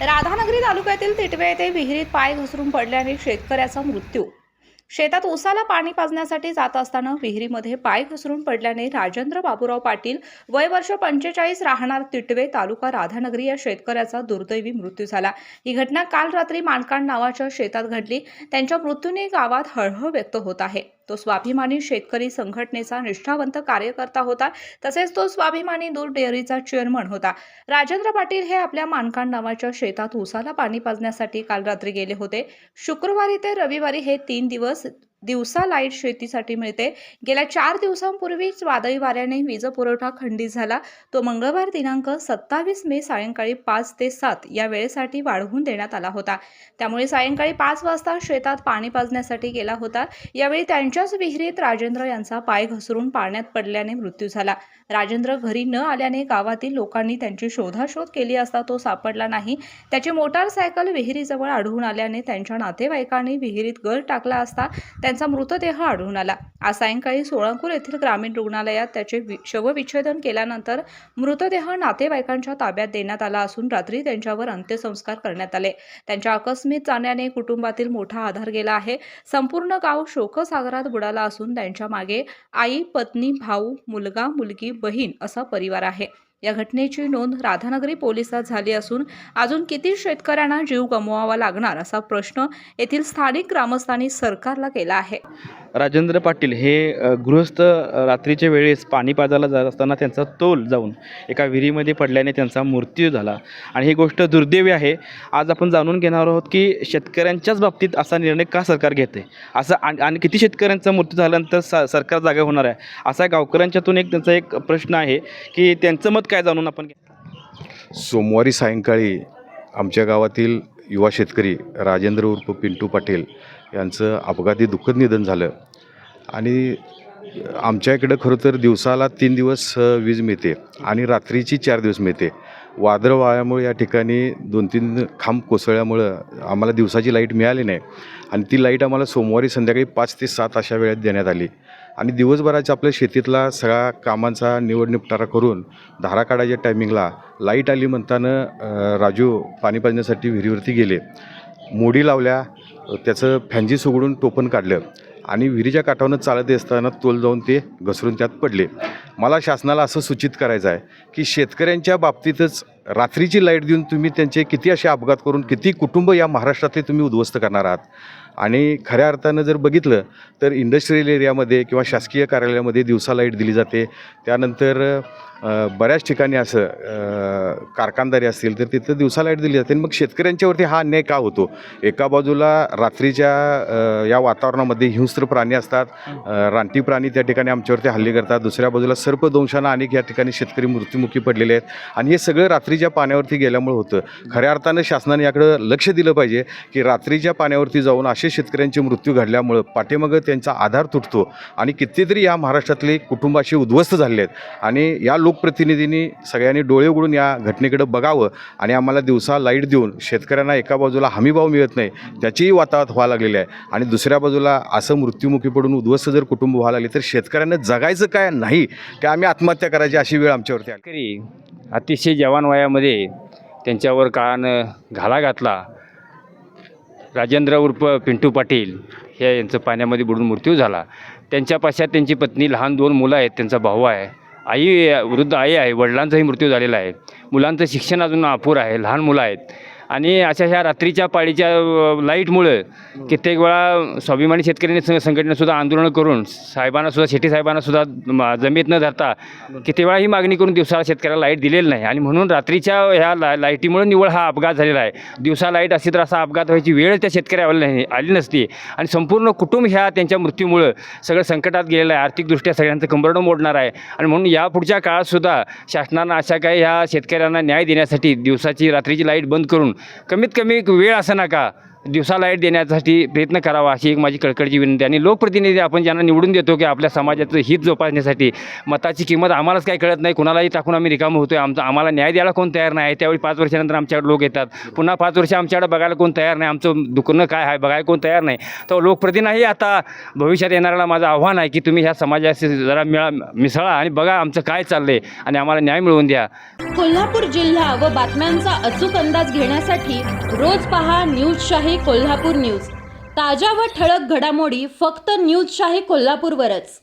राधानगरी तालुक्यातील तिटवे येथे विहिरीत पाय घसरून पडल्याने शेतकऱ्याचा मृत्यू शेतात ऊसाला पाणी पाजण्यासाठी जात असताना विहिरीमध्ये पाय घसरून पडल्याने राजेंद्र बाबूराव पाटील वय वर्ष पंचेचाळीस राहणार तिटवे तालुका राधानगरी या शेतकऱ्याचा दुर्दैवी मृत्यू झाला. ही घटना काल रात्री मानकांड नावाच्या शेतात घडली. त्यांच्या मृत्यूने गावात हळहळ व्यक्त होत आहे. तो स्वाभिमानी शेतकरी संघटनेचा निष्ठावंत कार्यकर्ता होता. तसेच तो स्वाभिमानी दूध डेअरीचा चेअरमन होता. राजेंद्र पाटील हे आपल्या मानकांड नावाच्या शेतात ऊसाला पाणी पाजण्यासाठी काल रात्री गेले होते. शुक्रवारी ते रविवारी हे तीन दिवस दिवसा लाइट शेतीसाठी मिळते. गेल्या चार दिवसांपूर्वीच वादळी वाऱ्याने वीज पुरवठा खंडित झाला. तो मंगळवार दिनांक सत्तावीस मे सायंकाळी पाच ते सात या वेळेसाठी वाढवून देण्यात आला होता. त्यामुळे सायंकाळी पाच वाजता शेतात पाणी पाजण्यासाठी गेला होता. यावेळी त्यांच्याच विहिरीत राजेंद्र यांचा पाय घसरून पाण्यात पडल्याने मृत्यू झाला. राजेंद्र घरी न आल्याने गावातील लोकांनी त्यांची शोधाशोध केली असता तो सापडला नाही. त्याची मोटारसायकल विहिरीजवळ आढळून आल्याने त्यांच्या नातेवाईकांनी विहिरीत गर टाकला असता त्यांचा मृतदेह आढळून आला. आज सायंकाळी सोळंकूर येथील ग्रामीण रुग्णालयात त्याचे वि- शवविच्छेदन केल्यानंतर मृतदेह नातेवाईकांच्या ताब्यात देण्यात आला असून रात्री त्यांच्यावर अंत्यसंस्कार करण्यात आले. त्यांच्या आकस्मिक जाण्याने कुटुंबातील मोठा आधार गेला आहे. संपूर्ण गाव शोकसागरात बुडाला असून त्यांच्या मागे आई पत्नी भाऊ मुलगा मुलगी बहीण असा परिवार आहे. या घटनेची नोंद राधानगरी पोलिसात झाली असून अजून किती शेतकऱ्यांना जीव गमवावा लागणार असा प्रश्न येथील स्थानिक ग्रामस्थांनी सरकारला केला आहे. राजेंद्र पाटील हे गृहस्थ रात्रीच्या वेळेस पाणी पाजायला जात असताना त्यांचा तोल जाऊन एका विहिरीमध्ये पडल्याने त्यांचा मृत्यू झाला. आणि ही गोष्ट दुर्दैवी आहे. आज आपण जाणून घेणार आहोत की शेतकऱ्यांच्याच बाबतीत असा निर्णय का सरकार घेते असं आणि आणि किती शेतकऱ्यांचा मृत्यू झाल्यानंतर स सरकार जागा होणार आहे? असा गावकऱ्यांच्यातून एक त्यांचा एक प्रश्न आहे की त्यांचं मत काय जाणून आपण सोमवारी सायंकाळी आमच्या गावातील युवा शेतकरी राजेंद्र उर्फ पिंटू पाटील यांचं अपघाती दुःखद निधन झालं. आणि आमच्या इकडं खरं तर दिवसाला तीन दिवस वीज मिळते आणि रात्रीची चार दिवस मिळते. वादळ वाळ्यामुळे या ठिकाणी दोन तीन खांब कोसळल्यामुळं आम्हाला दिवसाची लाइट मिळाली नाही आणि ती लाइट आम्हाला सोमवारी संध्याकाळी पाच ते सात अशा वेळेत देण्यात आली. आणि दिवसभराच्या आपल्या शेतीतला सगळा कामांचा निवड निपटारा करून धारा काढायच्या टायमिंगला लाइट आली म्हणताना राजू पाणी पाजण्यासाठी विहिरीवरती गेले. मोडी लावल्या त्याचं फॅन्जी उघडून टोपण काढलं. आणि विहिरीच्या काठावरनं चालत असताना तोल जाऊन ते घसरून त्यात पडले. मला शासनाला असं सूचित करायचं आहे की शेतकऱ्यांच्या बाबतीतच रात्रीची लाइट देऊन तुम्ही त्यांचे किती असे अपघात करून किती कुटुंब या महाराष्ट्रातले तुम्ही उद्ध्वस्त करणार आहात? आणि खऱ्या अर्थानं जर बघितलं तर इंडस्ट्रीयल एरियामध्ये किंवा शासकीय कार्यालयामध्ये दिवसा लाइट दिली जाते. त्यानंतर बऱ्याच ठिकाणी असं कारखानदारी असतील तर तिथं दिवसा लाइट दिली जाते. मग शेतकऱ्यांच्यावरती हा अन्याय का होतो? एका बाजूला रात्रीच्या या वातावरणामध्ये हिंस्त्र प्राणी असतात रानटी प्राणी त्या ठिकाणी आमच्यावरती हल्ले करतात. दुसऱ्या बाजूला सर्पदंशानं अनेक या ठिकाणी शेतकरी मृत्युमुखी पडलेले आहेत. आणि हे सगळं रात्री रात्रीच्या पाण्यावरती गेल्यामुळे होतं. खऱ्या अर्थानं शासनाने याकडं लक्ष दिलं पाहिजे की रात्रीच्या पाण्यावरती जाऊन असे शेतकऱ्यांचे मृत्यू घडल्यामुळं पाठीमागं त्यांचा आधार तुटतो आणि कितीतरी या महाराष्ट्रातले कुटुंब असे उद्ध्वस्त झाले आहेत. आणि या लोकप्रतिनिधींनी सगळ्यांनी डोळे उघडून या घटनेकडे बघावं आणि आम्हाला दिवसा लाइट देऊन शेतकऱ्यांना एका बाजूला हमीभाव मिळत नाही त्याचीही वातावरण व्हायला लागलेली आहे. आणि दुसऱ्या बाजूला असं मृत्युमुखी पडून उद्ध्वस्त जर कुटुंब व्हायला लागले तर शेतकऱ्यांना जगायचं काय नाही की आम्ही आत्महत्या करायची अशी वेळ आमच्यावरती आली. अतिशय जवान वयामध्ये त्यांच्यावर काळानं घाला घातला. राजेंद्र उर्फ पिंटू पाटील हे यांचं पाण्यामध्ये बुडून मृत्यू झाला. त्यांच्या पाशात त्यांची पत्नी लहान दोन मुलं आहेत त्यांचा भाऊ आहे. आई वृद्ध आई आहे वडिलांचाही मृत्यू झालेला आहे. मुलांचं शिक्षण अजून अपूर आहे लहान मुलं आहेत. आणि अशा ह्या रात्रीच्या पाळीच्या लाईटमुळं कित्येक वेळा स्वाभिमानी शेतकऱ्यांनी संघटनेसुद्धा आंदोलनं करून साहेबांनासुद्धा शेट्टी साहेबांनासुद्धा जमीत न धरता किती वेळा ही मागणी करून दिवसाला शेतकऱ्याला लाइट दिलेली नाही. आणि म्हणून रात्रीच्या ह्या ला लाईटीमुळे निवळ हा अपघात झालेला आहे. दिवसा लाइट असती तर असा अपघात व्हायची वेळ त्या शेतकऱ्याला नाही आली नसती. आणि संपूर्ण कुटुंब ह्या त्यांच्या मृत्यूमुळं सगळं संकटात गेलेलं आहे. आर्थिकदृष्ट्या सगळ्यांचं कंबरडं मोडणार आहे. आणि म्हणून या पुढच्या काळातसुद्धा शासनानं अशा काही ह्या शेतकऱ्यांना न्याय देण्यासाठी दिवसाची रात्रीची लाइट बंद करून कमीत कमी वेळ असं नका. दिवसा लाइट देण्यासाठी प्रयत्न करावा अशी एक माझी कळकळची विनंती आणि लोकप्रतिनिधी आपण ज्यांना निवडून देतो की आपल्या समाजाचं हित जोपासण्यासाठी मताची किंमत आम्हालाच काही कळत नाही. कुणालाही टाकून आम्ही रिकामं आहे आमचा आम्हाला न्याय द्यायला कोण तयार नाही त्यावेळी पाच वर्षानंतर आमच्याकडे लोक येतात. पुन्हा पाच वर्ष आमच्याकडे बघायला कोण तयार नाही. आमचं दुकानं काय आहे बघायला कोण तयार नाही. तर लोकप्रतिनिधी आता भविष्यात येणाऱ्याला माझं आव्हान आहे की तुम्ही ह्या समाजाशी जरा मिळा मिसळा आणि बघा आमचं काय चाललंय आणि आम्हाला न्याय मिळवून द्या. कोल्हापूर जिल्हा व बातम्यांचा अचूक अंदाज घेण्यासाठी रोज पहा न्यूज शाही कोल्हापूर न्यूज. ताज्या व ठळक घडामोडी फक्त न्यूजशाही कोल्हापूरवरच.